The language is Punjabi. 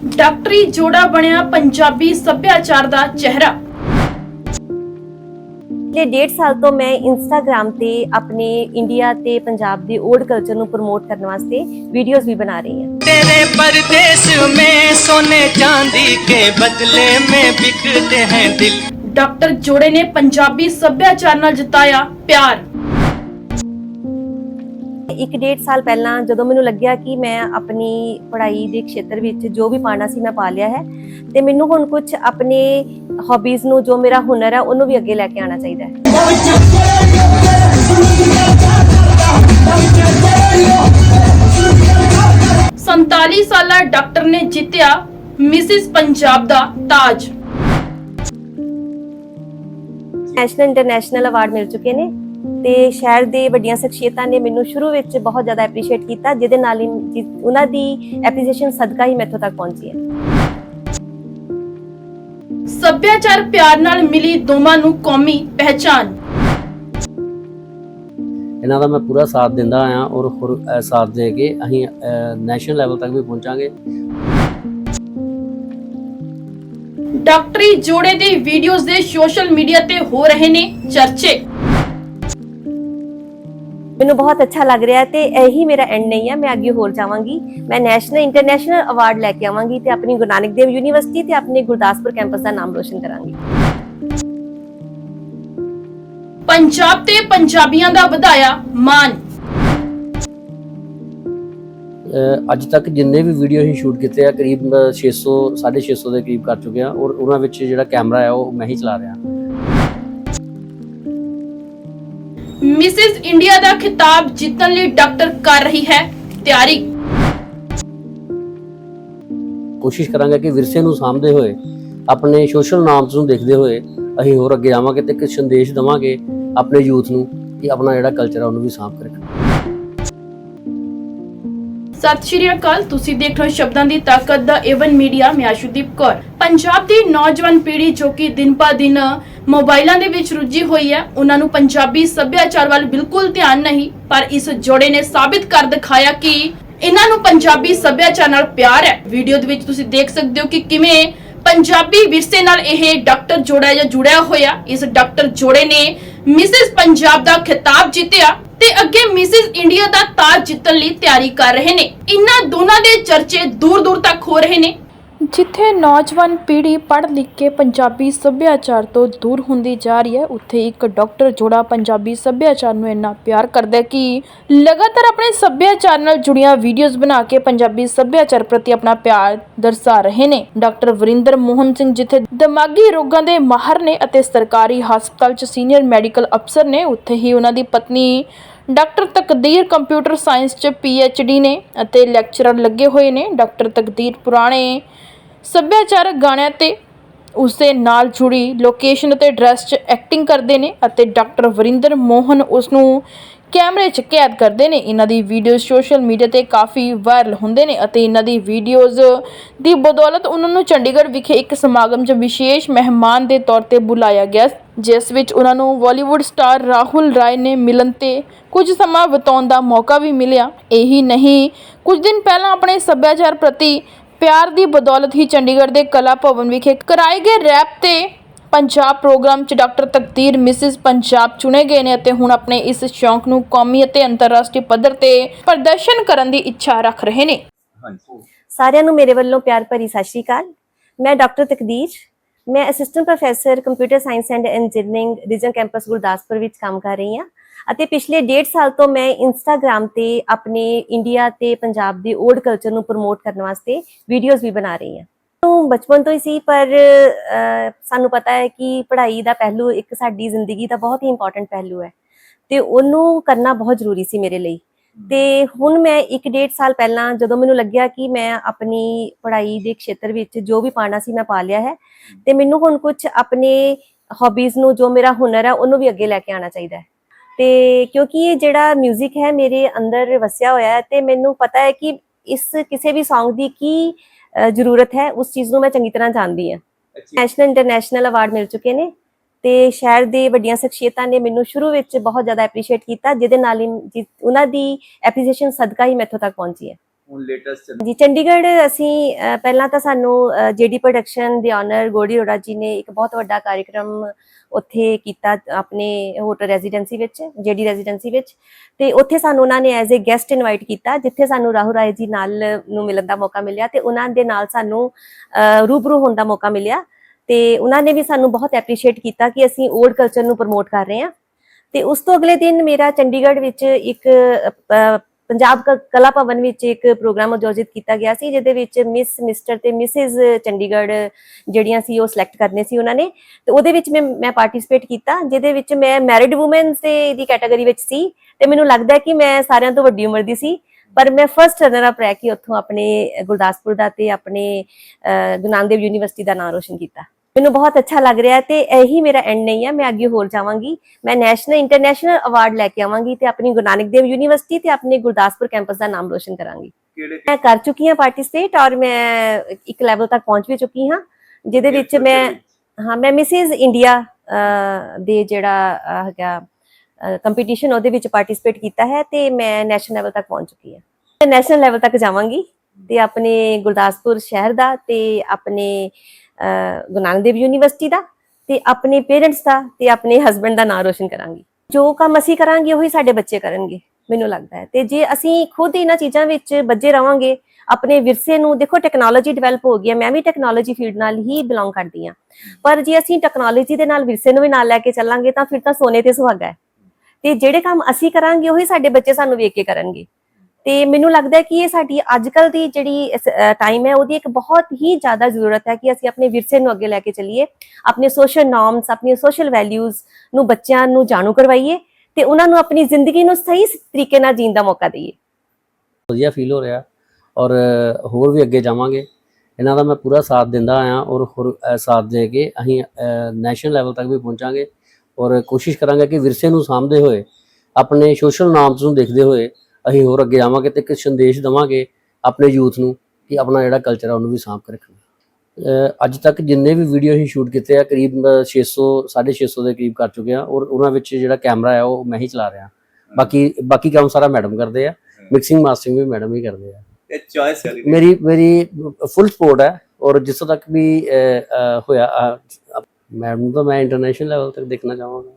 ਡਾਕਟਰੀ ਜੋੜਾ ਬਣਿਆ ਪੰਜਾਬੀ ਸੱਭਿਆਚਾਰ ਦਾ ਚਿਹਰਾ ਪਿਛਲੇ ਡੇਢ ਸਾਲ ਤੋਂ ਮੈਂ ਇੰਸਟਾਗ੍ਰam ਤੇ ਆਪਣੇ ਇੰਡੀਆ ਤੇ ਪੰਜਾਬ ਦੇ ਓਲਡ ਕਲਚਰ ਨੂੰ ਪ੍ਰਮੋਟ ਕਰਨ ਵਾਸਤੇ ਵੀਡੀਓਜ਼ ਵੀ ਬਣਾ ਰਹੀ ਹਾਂ तेरे परदेश में सोने चांदी के बदले में बिकते हैं दिल ਡਾਕਟਰ ਜੋੜੇ ਨੇ ਪੰਜਾਬੀ ਸੱਭਿਆਚਾਰ ਨਾਲ ਜਤਾਇਆ ਪਿਆਰ ਇੱਕ ਡੇਢ ਸਾਲ ਪਹਿਲਾਂ ਜਦੋਂ ਮੈਨੂੰ ਲੱਗਿਆ ਕਿ ਮੈਂ ਆਪਣੀ ਪੜ੍ਹਾਈ ਦੇ ਖੇਤਰ ਵਿੱਚ ਜੋ ਵੀ ਪਾਣਾ ਸੀ ਮੈਂ ਪਾ ਲਿਆ ਹੈ ਤੇ ਮੈਨੂੰ ਹੁਣ ਕੁਝ ਆਪਣੇ ਹੌਬੀਜ਼ ਨੂੰ ਜੋ ਮੇਰਾ ਹੁਨਰ ਹੈ ਉਹਨੂੰ ਵੀ ਅੱਗੇ ਲੈ ਕੇ ਆਉਣਾ ਚਾਹੀਦਾ ਹੈ। 47 ਸਾਲਾ ਡਾਕਟਰ ਨੇ ਜਿੱਤਿਆ ਮਿਸਿਸ ਪੰਜਾਬ ਦਾ ਤਾਜ। ਨੈਸ਼ਨਲ ਇੰਟਰਨੈਸ਼ਨਲ ਅਵਾਰਡ ਮਿਲ ਚੁੱਕੇ ਨੇ। ਤੇ ਸ਼ਹਿਰ ਦੇ ਵੱਡੀਆਂ ਸ਼ਖਸੀਅਤਾਂ ਨੇ ਮੈਨੂੰ ਸ਼ੁਰੂ ਵਿੱਚ ਬਹੁਤ ਜ਼ਿਆਦਾ ਐਪਰੀਸ਼ੀਏਟ ਕੀਤਾ ਜਿਹਦੇ ਨਾਲ ਹੀ ਉਹਨਾਂ ਦੀ ਐਪਰੀਸ਼ੀਏਸ਼ਨ ਸਦਕਾ ਹੀ ਮੈਥੋਂ ਤੱਕ ਪਹੁੰਚੀ ਹੈ। ਸੱਭਿਆਚਾਰ ਪਿਆਰ ਨਾਲ ਮਿਲੀ ਦੋਵਾਂ ਨੂੰ ਕੌਮੀ ਪਹਿਚਾਨ ਇਹਨਾਂ ਦਾ ਮੈਂ ਪੂਰਾ ਸਾਥ ਦਿੰਦਾ ਆਇਆ ਔਰ ਹੋਰ ਸਾਥ ਦੇ ਕੇ ਅਸੀਂ ਨੈਸ਼ਨਲ ਲੈਵਲ ਤੱਕ ਵੀ ਪਹੁੰਚਾਂਗੇ। ਡਾਕਟਰੀ ਜੋੜੇ ਦੀ ਵੀਡੀਓਜ਼ ਦੇ ਸੋਸ਼ਲ ਮੀਡੀਆ ਤੇ ਹੋ ਰਹੇ ਨੇ ਚਰਚੇ। ਮੈਨੂੰ ਬਹੁਤ ਅੱਛਾ ਲੱਗ ਰਿਹਾ ਹੈ ਤੇ ਇਹੀ ਮੇਰਾ ਐਂਡ ਨਹੀਂ ਹੈ ਮੈਂ ਅੱਗੇ ਹੋਰ ਜਾਵਾਂਗੀ। ਮੈਂ ਨੈਸ਼ਨਲ ਇੰਟਰਨੈਸ਼ਨਲ ਅਵਾਰਡ ਲੈ ਕੇ ਆਵਾਂਗੀ ਤੇ ਆਪਣੀ ਗੁਰੂ ਨਾਨਕ ਦੇਵ ਯੂਨੀਵਰਸਿਟੀ ਤੇ ਆਪਣੇ ਗੁਰਦਾਸਪੁਰ ਕੈਂਪਸ ਦਾ ਨਾਮ ਰੋਸ਼ਨ ਕਰਾਂਗੀ। ਪੰਜਾਬ ਤੇ ਪੰਜਾਬੀਆਂ ਦਾ ਵਧਾਇਆ ਮਾਨ ਅੱਜ ਤੱਕ ਜਿੰਨੇ ਵੀ ਵੀਡੀਓ ਅਸੀਂ ਸ਼ੂਟ ਕੀਤੇ ਆ ਕਰੀਬ ਅ, 600 650 ਦੇ ਕਰੀਬ ਕਰ ਚੁੱਕੇ ਆ। ਔਰ ਉਹਨਾਂ ਵਿੱਚ ਜਿਹੜਾ ਕੈਮਰਾ ਹੈ ਉਹ ਮੈਂ ਹੀ ਚਲਾ ਰਿਹਾ। ਮਿਸਿਸ ਇੰਡੀਆ ਦਾ ਖਿਤਾਬ ਜਿੱਤਣ ਲਈ ਡਾਕਟਰ ਕਰ ਰਹੀ ਹੈ। ਤਿਆਰੀ। ਕੋਸ਼ਿਸ਼ ਕਰਾਂਗੇ ਕਿ ਵਿਰਸੇ ਨੂੰ ਸਾਂਭਦੇ ਹੋਏ, ਆਪਣੇ ਸੋਸ਼ਲ ਨਾਮਸ ਨੂੰ ਦੇਖਦੇ ਹੋਏ ਅਸੀਂ ਹੋਰ ਅੱਗੇ ਆਵਾਂਗੇ ਤੇ ਇੱਕ ਸੰਦੇਸ਼ ਦਵਾਂਗੇ ਆਪਣੇ ਯੂਥ ਨੂੰ ਕਿ ਆਪਣਾ ਜਿਹੜਾ ਕਲਚਰ ਹੈ ਉਹਨੂੰ ਵੀ ਸਾਂਭ ਕੇ ਰੱਖਣਾ। ਸਤਿ ਸ਼੍ਰੀ ਅਕਾਲ, ਤੁਸੀਂ ਦੇਖ ਰਹੇ ਹੋ ਸ਼ਬਦਾਂ ਦੀ ਤਾਕਤ ਦਾ ਏਵਨ ਮੀਡੀਆ ਮੈਂ ਆਸ਼ੂਦੀਪ ਕੌਰ। ਪੰਜਾਬ ਦੀ ਨੌਜਵਾਨ ਪੀੜ੍ਹੀ ਜੋ ਕਿ ਦਿਨ ਪਾ ਦਿਨ ਮੋਬਾਈਲਾਂ ਦੇ ਵਿੱਚ ਰੁੱਝੀ ਹੋਈ ਹੈ, ਉਹਨਾਂ ਨੂੰ ਪੰਜਾਬੀ ਸੱਭਿਆਚਾਰ ਵੱਲ ਬਿਲਕੁਲ ਧਿਆਨ ਨਹੀਂ, ਪਰ ਇਸ ਜੋੜੇ ਨੇ ਸਾਬਿਤ ਕਰ ਦਿਖਾਇਆ ਕਿ ਇਹਨਾਂ ਨੂੰ ਪੰਜਾਬੀ ਸੱਭਿਆਚਾਰ ਨਾਲ ਪਿਆਰ ਹੈ। ਵੀਡੀਓ ਦੇ ਵਿੱਚ ਤੁਸੀਂ ਦੇਖ ਸਕਦੇ ਹੋ ਕਿ ਕਿਵੇਂ ਪੰਜਾਬੀ ਵਿਰਸੇ ਨਾਲ ਇਹ ਡਾਕਟਰ ਜੋੜਾ ਜਾਂ ਜੁੜਿਆ ਹੋਇਆ, ਇਸ ਡਾਕਟਰ ਜੋੜੇ ਨੇ ਮਿਸਿਸ ਪੰਜਾਬ ਦਾ ਖਿਤਾਬ ਜਿੱਤਿਆ। ਤੇ ਅੱਗੇ ਮਿਸਿਸ ਇੰਡੀਆ ਦਾ ਤਾਜ ਜਿੱਤਣ ਲਈ ਤਿਆਰੀ ਕਰ ਰਹੇ ਨੇ। ਇਨ੍ਹਾਂ ਦੋਨਾਂ ਦੇ ਚਰਚੇ ਦੂਰ ਦੂਰ ਤੱਕ ਹੋ ਰਹੇ ਨੇ। ਜਿੱਥੇ ਨੌਜਵਾਨ ਪੀੜ੍ਹੀ ਪੜ੍ਹ ਲਿਖ ਕੇ ਪੰਜਾਬੀ ਸੱਭਿਆਚਾਰ ਤੋਂ ਦੂਰ ਹੁੰਦੀ ਜਾ ਰਹੀ ਹੈ, ਉੱਥੇ ਇੱਕ ਡਾਕਟਰ ਜੋੜਾ ਪੰਜਾਬੀ ਸੱਭਿਆਚਾਰ ਨੂੰ ਇੰਨਾ ਪਿਆਰ ਕਰਦਾ ਹੈ ਕਿ ਲਗਾਤਾਰ ਆਪਣੇ ਸੱਭਿਆਚਾਰ ਨਾਲ ਜੁੜੀਆਂ ਵੀਡੀਓਜ਼ ਬਣਾ ਕੇ ਪੰਜਾਬੀ ਸੱਭਿਆਚਾਰ ਪ੍ਰਤੀ ਆਪਣਾ ਪਿਆਰ ਦਰਸਾ ਰਹੇ ਨੇ। ਡਾਕਟਰ ਵਰਿੰਦਰ ਮੋਹਨ ਸਿੰਘ ਜਿੱਥੇ ਦਿਮਾਗੀ ਰੋਗਾਂ ਦੇ ਮਾਹਰ ਨੇ ਅਤੇ ਸਰਕਾਰੀ ਹਸਪਤਾਲ 'ਚ ਸੀਨੀਅਰ ਮੈਡੀਕਲ ਅਫਸਰ ਨੇ, ਉੱਥੇ ਹੀ ਉਹਨਾਂ ਦੀ ਪਤਨੀ ਡਾਕਟਰ ਤਕਦੀਰ ਕੰਪਿਊਟਰ ਸਾਇੰਸ 'ਚ ਡੀ ਨੇ ਅਤੇ ਲੈਕਚਰਰ ਲੱਗੇ ਹੋਏ ਨੇ। ਡਾਕਟਰ ਤਕਦੀਰ ਪੁਰਾਣੇ ਸੱਭਿਆਚਾਰਕ ਗਾਣਿਆਂ ਤੇ ਉਸ ਦੇ ਨਾਲ ਜੁੜੀ ਲੋਕੇਸ਼ਨ ਅਤੇ ਡਰੈਸ 'ਚ ਐਕਟਿੰਗ ਕਰਦੇ ਨੇ ਅਤੇ ਡਾਕਟਰ ਵਰਿੰਦਰ ਮੋਹਨ ਉਸ ਨੂੰ ਕੈਮਰੇ 'ਚ ਕੈਦ ਕਰਦੇ ਨੇ। ਇਹਨਾਂ ਦੀ ਵੀਡੀਓ ਸੋਸ਼ਲ ਮੀਡੀਆ ਤੇ ਕਾਫੀ ਵਾਇਰਲ ਹੁੰਦੇ ਨੇ ਅਤੇ ਇਹਨਾਂ ਦੀ ਵੀਡੀਓਜ਼ ਦੀ ਬਦੌਲਤ ਉਹਨਾਂ ਨੂੰ ਚੰਡੀਗੜ੍ਹ ਵਿਖੇ ਇੱਕ ਸਮਾਗਮ 'ਚ ਵਿਸ਼ੇਸ਼ ਮਹਿਮਾਨ ਦੇ ਤੌਰ ਤੇ ਬੁਲਾਇਆ ਗਿਆ ਜਿਸ ਵਿੱਚ ਉਹਨਾਂ ਨੂੰ ਬਾਲੀਵੁੱਡ ਸਟਾਰ ਰਾਹੁਲ ਰਾਏ ਨੇ ਮਿਲਣ ਤੇ ਕੁਝ ਸਮਾਂ ਬਿਤਾਉਣ ਦਾ ਮੌਕਾ ਵੀ ਮਿਲਿਆ। ਇਹੀ ਨਹੀਂ, ਕੁਝ ਦਿਨ ਪਹਿਲਾਂ ਆਪਣੇ ਸੱਭਿਆਚਾਰ ਪ੍ਰਤੀ ਪਿਆਰ ਦੀ ਬਦੌਲਤ ਹੀ ਚੰਡੀਗੜ੍ਹ ਦੇ ਕਲਾ ਭਵਨ ਵਿਖੇ ਕਰਾਏ ਗਏ ਰੈਪ ਤੇ ਪੰਜਾਬ ਪ੍ਰੋਗਰਾਮ 'ਚ ਡਾਕਟਰ ਤਕਦੀਰ ਮਿਸਿਸ ਪੰਜਾਬ ਚੁਣੇ ਗਏ ਨੇ ਅਤੇ ਹੁਣ ਆਪਣੇ ਇਸ ਸ਼ੌਂਕ ਨੂੰ ਕੌਮੀ ਅਤੇ ਅੰਤਰਰਾਸ਼ਟਰੀ ਪੱਧਰ ਤੇ ਪ੍ਰਦਰਸ਼ਨ ਕਰਨ ਦੀ ਇੱਛਾ ਰੱਖ ਰਹੇ ਨੇ। ਸਾਰਿਆਂ ਨੂੰ ਮੇਰੇ ਵੱਲੋਂ ਪਿਆਰ ਭਰੀ ਸਤਿ ਸ਼੍ਰੀ ਅਕਾਲ। ਮੈਂ ਡਾਕਟਰ ਤਕਦੀਰ ਮੈਂ assistant professor computer science and engineering region campus Gurdaspur ਵਿੱਚ ਕੰਮ ਕਰ ਰਹੀ ਹਾਂ। ਅਤੇ ਪਿਛਲੇ ਡੇਢ ਸਾਲ ਤੋਂ ਮੈਂ ਇੰਸਟਾਗ੍ਰam ਤੇ ਆਪਣੇ ਇੰਡੀਆ ਤੇ ਪੰਜਾਬ ਦੇ ਓਲਡ ਕਲਚਰ ਨੂੰ ਪ੍ਰਮੋਟ ਕਰਨ ਵਾਸਤੇ ਵੀਡੀਓਜ਼ ਵੀ ਬਣਾ ਰਹੀ ਹਾਂ। ਤੋਂ ਬਚਪਨ ਤੋਂ ਹੀ ਸੀ, ਪਰ ਸਾਨੂੰ ਪਤਾ ਹੈ ਕਿ ਪੜ੍ਹਾਈ ਦਾ ਪਹਿਲੂ ਇੱਕ ਸਾਡੀ ਜ਼ਿੰਦਗੀ ਦਾ ਬਹੁਤ ਹੀ ਇੰਪੋਰਟੈਂਟ ਪਹਿਲੂ ਹੈ ਤੇ ਉਹਨੂੰ ਕਰਨਾ ਬਹੁਤ ਜ਼ਰੂਰੀ ਸੀ ਮੇਰੇ ਲਈ। ਤੇ ਹੁਣ ਮੈਂ ਇੱਕ ਡੇਢ ਸਾਲ ਪਹਿਲਾਂ ਜਦੋਂ ਮੈਨੂੰ ਲੱਗਿਆ ਕਿ ਮੈਂ ਆਪਣੀ ਪੜ੍ਹਾਈ ਦੇ ਖੇਤਰ ਵਿੱਚ ਜੋ ਵੀ ਪਾਣਾ ਸੀ ਮੈਂ ਪਾ ਲਿਆ ਹੈ ਤੇ ਮੈਨੂੰ ਹੁਣ ਕੁਝ ਆਪਣੇ ਹੌਬੀਜ਼ ਨੂੰ ਜੋ ਮੇਰਾ ਹੁਨਰ ਹੈ ਉਹਨੂੰ ਵੀ ਅੱਗੇ ਲੈ ਕੇ ਆਉਣਾ ਚਾਹੀਦਾ ਹੈ। ਤੇ ਕਿਉਂਕਿ ਇਹ ਜਿਹੜਾ 뮤직 ਹੈ ਮੇਰੇ ਅੰਦਰ ਵਸਿਆ ਹੋਇਆ ਹੈ ਤੇ ਮੈਨੂੰ ਪਤਾ ਹੈ ਕਿ ਇਸ ਕਿਸੇ ਵੀ Song ਦੀ ਕੀ ਜ਼ਰੂਰਤ ਹੈ ਉਸ ਚੀਜ਼ ਨੂੰ ਮੈਂ ਚੰਗੀ ਤਰ੍ਹਾਂ ਜਾਣਦੀ ਹਾਂ। ਨੈਸ਼ਨਲ ਇੰਟਰਨੈਸ਼ਨਲ ਅਵਾਰਡ ਮਿਲ ਚੁੱਕੇ ਨੇ ਤੇ ਸ਼ਹਿਰ ਦੇ ਵੱਡੀਆਂ ਸ਼ਖਸੀਅਤਾਂ ਨੇ ਮੈਨੂੰ ਸ਼ੁਰੂ ਵਿੱਚ ਬਹੁਤ ਜ਼ਿਆਦਾ ਐਪਰੀਸ਼ੀਏਟ ਕੀਤਾ ਜਿਹਦੇ ਨਾਲ ਹੀ ਉਹਨਾਂ ਦੀ ਐਪਰੀਸ਼ੀਏਸ਼ਨ ਸਦਕਾ ਹੀ ਮੈਥੋਂ ਤੱਕ ਪਹੁੰਚੀ ਹੈ। ਹੁਣ ਲੇਟੈਸਟ ਜੀ ਚੰਡੀਗੜ੍ਹ ਅਸੀਂ ਪਹਿਲਾਂ ਤਾਂ ਸਾਨੂੰ ਜੀਡੀ ਪ੍ਰੋਡਕਸ਼ਨ ਦੇ ਓਨਰ ਗੋੜੀ ਰੋੜਾ ਜੀ ਨੇ ਇੱਕ ਬਹੁਤ ਵੱਡਾ ਕਾਰਜਕ੍ਰਮ ਉੱਥੇ ਕੀਤਾ ਆਪਣੇ ਹੋਟਲ ਰੈਜ਼ੀਡੈਂਸੀ ਵਿੱਚ ਜੀਡੀ ਰੈਜ਼ੀਡੈਂਸੀ ਵਿੱਚ। ਤੇ ਉੱਥੇ ਸਾਨੂੰ ਉਹਨਾਂ ਨੇ ਐਜ਼ ਅ ਗੈਸਟ ਇਨਵਾਈਟ ਕੀਤਾ, ਜਿੱਥੇ ਸਾਨੂੰ ਰਾਹੁਲ ਰਾਏ ਜੀ ਨਾਲ ਨੂੰ ਮਿਲਣ ਦਾ ਮੌਕਾ ਮਿਲਿਆ ਤੇ ਉਹਨਾਂ ਦੇ ਨਾਲ ਸਾਨੂੰ ਰੂਬਰੂ ਹੋਣ ਦਾ ਮੌਕਾ ਮਿਲਿਆ। ਤੇ ਉਹਨਾਂ ਨੇ ਵੀ ਸਾਨੂੰ ਬਹੁਤ ਐਪਰੀਸ਼ੀਏਟ ਕੀਤਾ ਕਿ ਅਸੀਂ 올ਡ ਕਲਚਰ ਨੂੰ ਪ੍ਰਮੋਟ ਕਰ ਰਹੇ ਹਾਂ। ਤੇ ਉਸ ਤੋਂ ਅਗਲੇ ਦਿਨ ਮੇਰਾ ਚੰਡੀਗੜ੍ਹ ਵਿੱਚ ਇੱਕ ਪੰਜਾਬ ਕ- ਕਲਾ ਭਵਨ ਵਿੱਚ ਇੱਕ ਪ੍ਰੋਗਰਾਮ ਆਯੋਜਿਤ ਕੀਤਾ ਗਿਆ ਸੀ ਜਿਹਦੇ ਵਿੱਚ ਮਿਸ ਮਿਸਟਰ ਤੇ ਮਿਸਿਸ ਚੰਡੀਗੜ੍ਹ ਜਿਹੜੀਆਂ ਸੀ ਉਹ ਸਿਲੈਕਟ ਕਰਨੇ ਸੀ ਉਹਨਾਂ ਨੇ। ਤੇ ਉਹਦੇ ਵਿੱਚ ਮੈਂ ਮੈਂ ਪਾਰਟਿਸਿਪੇਟ ਕੀਤਾ ਜਿਹਦੇ ਵਿੱਚ ਮੈਂ ਮੈਰਿਡ ਔਮਨਸ ਦੇ ਦੀ ਕੈਟਾਗਰੀ ਵਿੱਚ ਸੀ ਤੇ ਮੈਨੂੰ ਲੱਗਦਾ ਕਿ ਮੈਂ ਸਾਰਿਆਂ ਤੋਂ ਵੱਡੀ ਉਮਰ ਦੀ ਸੀ। ਪਰ ਮੈਂ ਫਰਸਟ ਰਨਰ ਅਪ ਰਹਿ ਕੇ ਉੱਥੋਂ ਆਪਣੇ ਗੁਰਦਾਸਪੁਰ ਦਾ ਤੇ ਆਪਣੇ ਅਹ, ਗੁਰੂ ਨਾਨਕ ਦੇਵ ਯੂਨੀਵਰਸਿਟੀ ਦਾ ਨਾਮ ਰੋਸ਼ਨ ਕੀਤਾ। ਮੈਨੂੰ ਬਹੁਤ ਅੱਛਾ ਲੱਗ ਰਿਹਾ ਤੇ ਇਹੀ ਮੇਰਾ ਐਂਡ ਨਹੀਂ ਹੈ ਮੈਂ ਅੱਗੇ ਹੋਰ ਜਾਵਾਂਗੀ। ਮੈਂ ਨੈਸ਼ਨਲ ਇੰਟਰਨੈਸ਼ਨਲ ਅਵਾਰਡ ਲੈ ਕੇ ਆਵਾਂਗੀ ਤੇ ਆਪਣੀ ਗੁਰੂ ਨਾਨਕ ਦੇਵ ਯੂਨੀਵਰਸਿਟੀ ਤੇ ਆਪਣੇ ਗੁਰਦਾਸਪੁਰ ਕੈਂਪਸ ਦਾ ਨਾਮ ਰੋਸ਼ਨ ਕਰਾਂਗੀ। ਮੈਂ ਕਰ ਚੁੱਕੀ ਹਾਂ ਪਾਰਟਿਸਿਪੇਟ ਔਰ ਮੈਂ ਇੱਕ ਲੈਵਲ ਤੱਕ ਪਹੁੰਚ ਵੀ ਚੁੱਕੀ ਹਾਂ ਜਿਹਦੇ ਵਿੱਚ ਮੈਂ ਹਾਂ ਮੈਂ ਮਿਸਿਸ ਇੰਡੀਆ ਦੇ ਜਿਹੜਾ ਹੈਗਾ ਕੰਪੀਟੀਸ਼ਨ ਉਹਦੇ ਵਿੱਚ ਪਾਰਟਿਸਿਪੇਟ ਕੀਤਾ ਹੈ ਤੇ ਮੈਂ ਨੈਸ਼ਨਲ ਲੈਵਲ ਤੱਕ ਪਹੁੰਚ ਚੁੱਕੀ ਹਾਂ। ਨੈਸ਼ਨਲ ਲੈਵਲ ਤੱਕ ਜਾਵਾਂਗੀ। ਤੇ ਆਪਣੇ ਗੁਰਦਾਸਪੁਰ ਸ਼ਹਿਰ ਦਾ ਤੇ ਆਪਣੇ ਗੁਰੂ ਨਾਨਕ ਦੇਵ ਯੂਨੀਵਰਸਿਟੀ ਦਾ ਤੇ ਆਪਣੇ ਪੇਰੈਂਟਸ ਦਾ ਤੇ ਆਪਣੇ ਹਸਬੰਡ ਦਾ ਨਾਮ ਰੋਸ਼ਨ ਕਰਾਂਗੀ। ਜੋ ਕੰਮ ਅਸੀਂ ਕਰਾਂਗੇ ਉਹੀ ਸਾਡੇ ਬੱਚੇ ਕਰਨਗੇ, ਮੈਨੂੰ ਲੱਗਦਾ ਹੈ। ਤੇ ਜੇ ਅਸੀਂ ਖੁਦ ਇਹਨਾਂ ਚੀਜ਼ਾਂ ਵਿੱਚ ਬੱਜੇ ਰਵਾਂਗੇ, ਆਪਣੇ ਵਿਰਸੇ ਨੂੰ, ਦੇਖੋ ਟੈਕਨੋਲੋਜੀ ਡਿਵੈਲਪ ਹੋ ਗਈ ਹੈ, ਮੈਂ ਵੀ ਟੈਕਨੋਲੋਜੀ ਫੀਲਡ ਨਾਲ ਹੀ ਬਿਲੋਂਗ ਕਰਦੀ ਹਾਂ। ਪਰ ਜੇ ਅਸੀਂ ਟੈਕਨੋਲੋਜੀ ਦੇ ਨਾਲ ਵਿਰਸੇ ਨੂੰ ਵੀ ਨਾਲ ਲੈ ਕੇ ਚੱਲਾਂਗੇ ਤਾਂ ਫਿਰ ਤਾਂ ਸੋਨੇ ਤੇ ਸੁਹਾਗਾ ਹੈ। ਤੇ ਜਿਹੜੇ ਕੰਮ ਅਸੀਂ ਕਰਾਂਗੇ, ਉਹੀ ਸਾਡੇ ਬੱਚੇ ਸਾਨੂੰ ਵੇਖ ਕੇ ਕਰਨਗੇ। ਤੇ ਮੈਨੂੰ ਲੱਗਦਾ ਕਿ ਇਹ ਸਾਡੀ ਅੱਜਕੱਲ ਦੀ ਜਿਹੜੀ ਟਾਈਮ ਹੈ, ਉਹਦੀ ਇੱਕ ਬਹੁਤ ਹੀ ਜ਼ਿਆਦਾ ਜ਼ਰੂਰਤ ਹੈ ਕਿ ਅਸੀਂ ਆਪਣੇ ਵਿਰਸੇ ਨੂੰ ਅੱਗੇ ਲੈ ਕੇ ਚੱਲੀਏ, ਆਪਣੇ ਸੋਸ਼ਲ ਨਾਰਮਸ ਆਪਣੀਆਂ ਸੋਸ਼ਲ ਵੈਲਿਊਜ਼ ਨੂੰ ਬੱਚਿਆਂ ਨੂੰ ਜਾਣੂ ਕਰਵਾਈਏ ਤੇ ਉਹਨਾਂ ਨੂੰ ਆਪਣੀ ਜ਼ਿੰਦਗੀ ਨੂੰ ਸਹੀ ਤਰੀਕੇ ਨਾਲ ਜੀਣ ਦਾ ਮੌਕਾ ਦਈਏ। ਵਧੀਆ ਫੀਲ ਹੋ ਰਿਹਾ ਔਰ ਹੋਰ ਵੀ ਅੱਗੇ ਜਾਵਾਂਗੇ। ਇਹਨਾਂ ਦਾ ਮੈਂ ਪੂਰਾ ਸਾਥ ਦਿੰਦਾ ਆਇਆ ਔਰ ਹੋਰ ਸਾਥ ਦੇ ਕੇ ਅਸੀਂ ਨੈਸ਼ਨਲ ਲੈਵਲ ਤੱਕ ਵੀ ਪਹੁੰਚਾਂਗੇ ਔਰ ਕੋਸ਼ਿਸ਼ ਕਰਾਂਗੇ ਕਿ ਵਿਰਸੇ ਨੂੰ ਸਾਂਭਦੇ ਹੋਏ, ਆਪਣੇ ਸੋਸ਼ਲ ਨਾਰਮਸ ਨੂੰ ਦੇਖਦੇ ਹੋਏ ਅਸੀਂ ਹੋਰ ਅੱਗੇ ਜਾਵਾਂਗੇ ਤੇ ਇੱਕ ਸੰਦੇਸ਼ ਦਵਾਂਗੇ ਆਪਣੇ ਯੂਥ ਨੂੰ ਕਿ ਆਪਣਾ ਜਿਹੜਾ ਕਲਚਰ ਹੈ ਉਹਨੂੰ ਵੀ ਸਾਂਭ ਕੇ ਰੱਖਣਾ। ਅੱਜ ਤੱਕ ਜਿੰਨੇ ਵੀ ਵੀਡੀਓ ਅਸੀਂ ਸ਼ੂਟ ਕੀਤੇ ਆ ਕਰੀਬ ਅ, 600 650 ਦੇ ਕਰੀਬ ਕਰ ਚੁੱਕੇ ਆ। ਔਰ ਉਹਨਾਂ ਵਿੱਚ ਜਿਹੜਾ ਕੈਮਰਾ ਹੈ ਉਹ ਮੈਂ ਹੀ ਚਲਾ ਰਿਹਾ। ਬਾਕੀ ਬਾਕੀ ਕੰਮ ਸਾਰਾ ਮੈਡਮ ਕਰਦੇ ਆ। ਮਿਕਸਿੰਗ ਮਾਸਟਰਿੰਗ ਵੀ ਮੈਡਮ ਹੀ ਕਰਦੇ ਆ। ਇਹ ਚੋਇਸ ਕਰੀ ਮੇਰੀ ਮੇਰੀ ਫੁੱਲ ਸਪੋਰਟ ਹੈ ਔਰ ਜਿੱਥੋਂ ਤੱਕ ਵੀ ਹੋਇਆ ਮੈਡਮ ਤਾਂ ਮੈਂ ਇੰਟਰਨੈਸ਼ਨਲ ਲੈਵਲ ਤੱਕ ਦੇਖਣਾ ਚਾਹਾਂਗਾ।